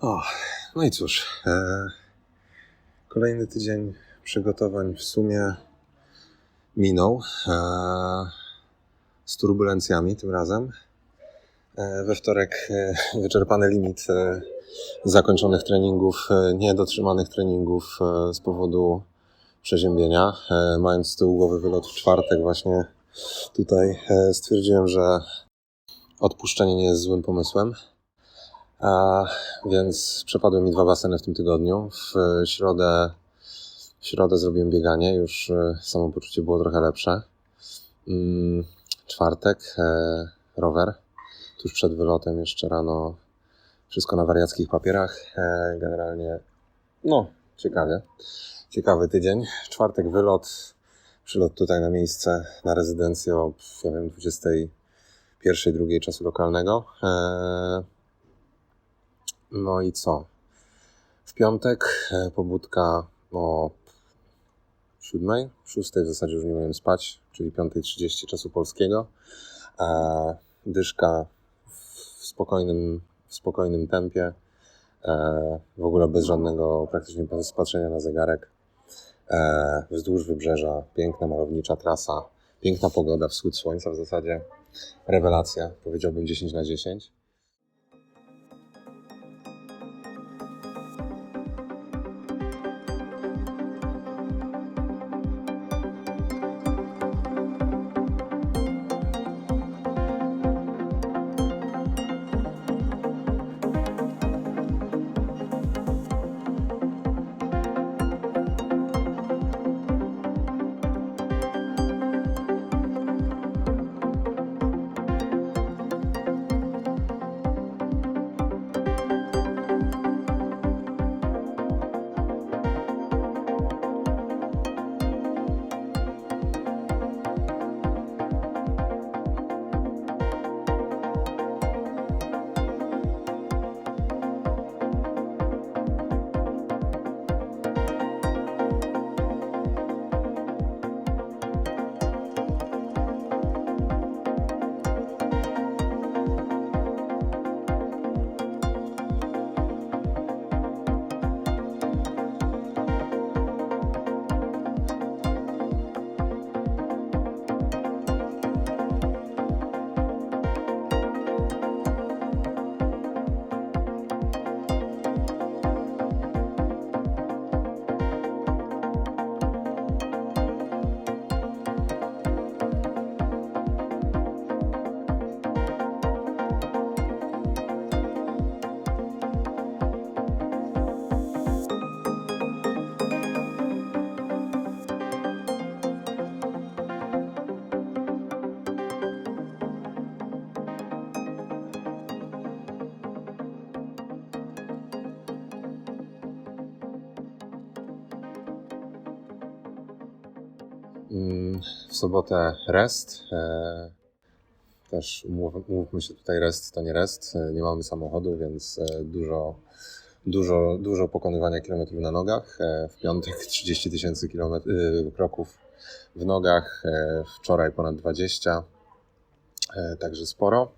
O, no i cóż. E, kolejny tydzień przygotowań w sumie minął. E, z turbulencjami tym razem. E, we wtorek e, wyczerpany limit e, zakończonych treningów, e, niedotrzymanych treningów z powodu przeziębienia. Mając z tyłu głowy wylot w czwartek, właśnie tutaj stwierdziłem, że odpuszczenie nie jest złym pomysłem. A, więc przepadły mi dwa baseny w tym tygodniu. W środę, w środę zrobiłem bieganie, już e, samopoczucie było trochę lepsze. Mm, czwartek e, rower. Tuż przed wylotem jeszcze rano wszystko na wariackich papierach. E, generalnie no, ciekawie. Ciekawy tydzień. Czwartek wylot. Przylot tutaj na miejsce, na rezydencję o, ja wiem, 21, drugiej czasu lokalnego. E, no i co? W piątek e, pobudka o siódmej, szóstej w zasadzie już nie miałem spać, czyli 5.30 czasu polskiego. E, dyszka w spokojnym, w spokojnym tempie, e, w ogóle bez żadnego praktycznie patrzenia na zegarek. Wzdłuż wybrzeża, piękna, malownicza trasa, piękna pogoda, wschód słońca w zasadzie. Rewelacja, powiedziałbym 10 na 10. W sobotę rest. e, Też umówmy się tutaj, rest to nie rest. e, Nie mamy samochodu, więc e, dużo, dużo, dużo pokonywania kilometrów na nogach. W piątek 30 tysięcy kroków w nogach. Wczoraj ponad 20. e, Także sporo.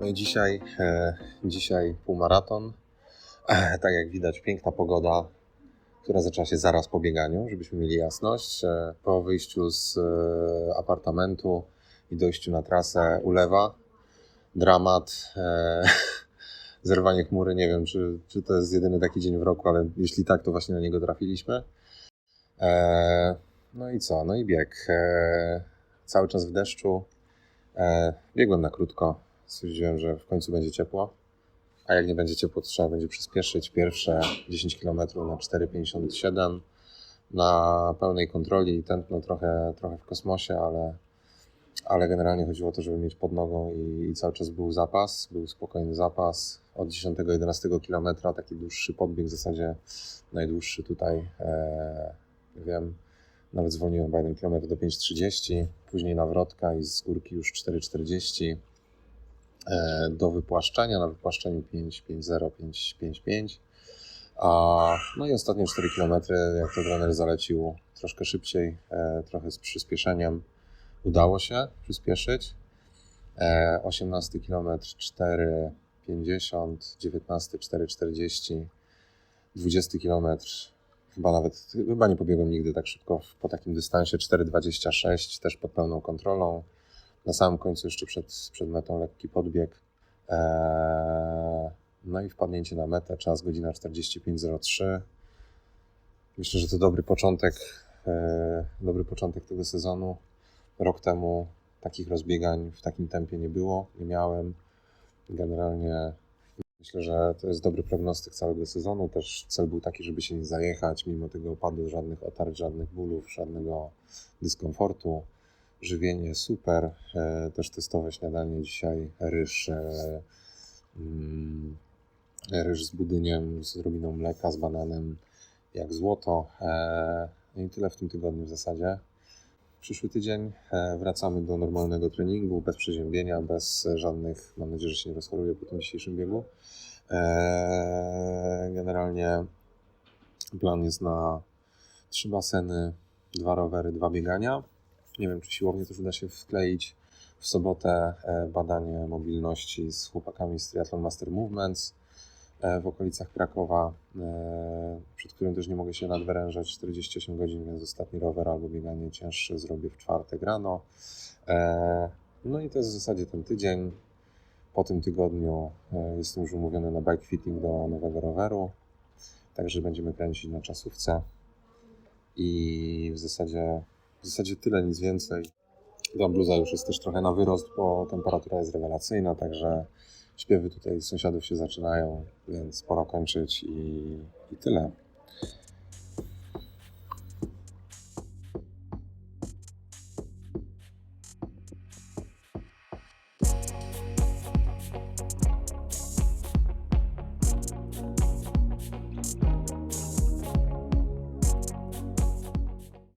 No i dzisiaj, e, dzisiaj półmaraton. E, tak jak widać, piękna pogoda. która zaczęła się zaraz po bieganiu, żebyśmy mieli jasność. E, Po wyjściu z e, apartamentu i dojściu na trasę ulewa, dramat, e, zerwanie chmury. Nie wiem, czy, czy to jest jedyny taki dzień w roku, ale jeśli tak, to właśnie na niego trafiliśmy. E, no i co? No i bieg. E, cały czas w deszczu. E, biegłem na krótko. Stwierdziłem, że w końcu będzie ciepło. A jak nie będzie ciepło, to trzeba będzie przyspieszyć. Pierwsze 10 km na 4,57 na pełnej kontroli i tętno trochę, trochę w kosmosie, ale, ale generalnie chodziło o to, żeby mieć pod nogą i, i cały czas był zapas, był spokojny zapas. Od 10-11 km taki dłuższy podbieg, w zasadzie najdłuższy tutaj, e, wiem, nawet zwolniłem chyba 1 km do 5,30, później nawrotka i z górki już 4,40 e, do wypłaszczenia, na wypłaszczeniu 5,50, 5,55. A, no i ostatnie 4 km, jak to trener zalecił, troszkę szybciej, e, trochę z przyspieszeniem. Udało się przyspieszyć. E, 18 km 4,50, 19 4,40, 20 km chyba nawet, chyba nie pobiegłem nigdy tak szybko po takim dystansie 4,26, też pod pełną kontrolą. Na samym końcu jeszcze przed, przed metą lekki podbieg. Eee, no i wpadnięcie na metę, czas godzina 45.03. Myślę, że to dobry początek, e, dobry początek tego sezonu. Rok temu takich rozbiegań w takim tempie nie było, nie miałem. Generalnie myślę, że to jest dobry prognostyk całego sezonu. Też cel był taki, żeby się nie zajechać, mimo tego opadu, żadnych otarć, żadnych bólów, żadnego dyskomfortu. Żywienie super, e, też testowe śniadanie dzisiaj, ryż, e, mm, ryż z budyniem, z odrobiną mleka, z bananem, jak złoto. E, no I tyle w tym tygodniu w zasadzie. Przyszły tydzień wracamy do normalnego treningu, bez przeziębienia, bez żadnych, mam nadzieję, że się nie rozchoruję po tym dzisiejszym biegu. Generalnie plan jest na trzy baseny, dwa rowery, dwa biegania. Nie wiem, czy siłownie też uda się wkleić. W sobotę e, badanie mobilności z chłopakami z Triathlon Master Movements e, w okolicach Krakowa, e, przed którym też nie mogę się nadwyrężać 48 godzin, więc ostatni rower albo bieganie cięższe zrobię w czwartek rano. No i to jest w zasadzie ten tydzień. Po tym tygodniu jestem już umówiony na bike fitting do nowego roweru, także będziemy kręcić na czasówce i w zasadzie, w zasadzie tyle, nic więcej. Ta bluza już jest też trochę na wyrost, bo temperatura jest rewelacyjna, także śpiewy tutaj sąsiadów się zaczynają, więc pora kończyć i, i tyle.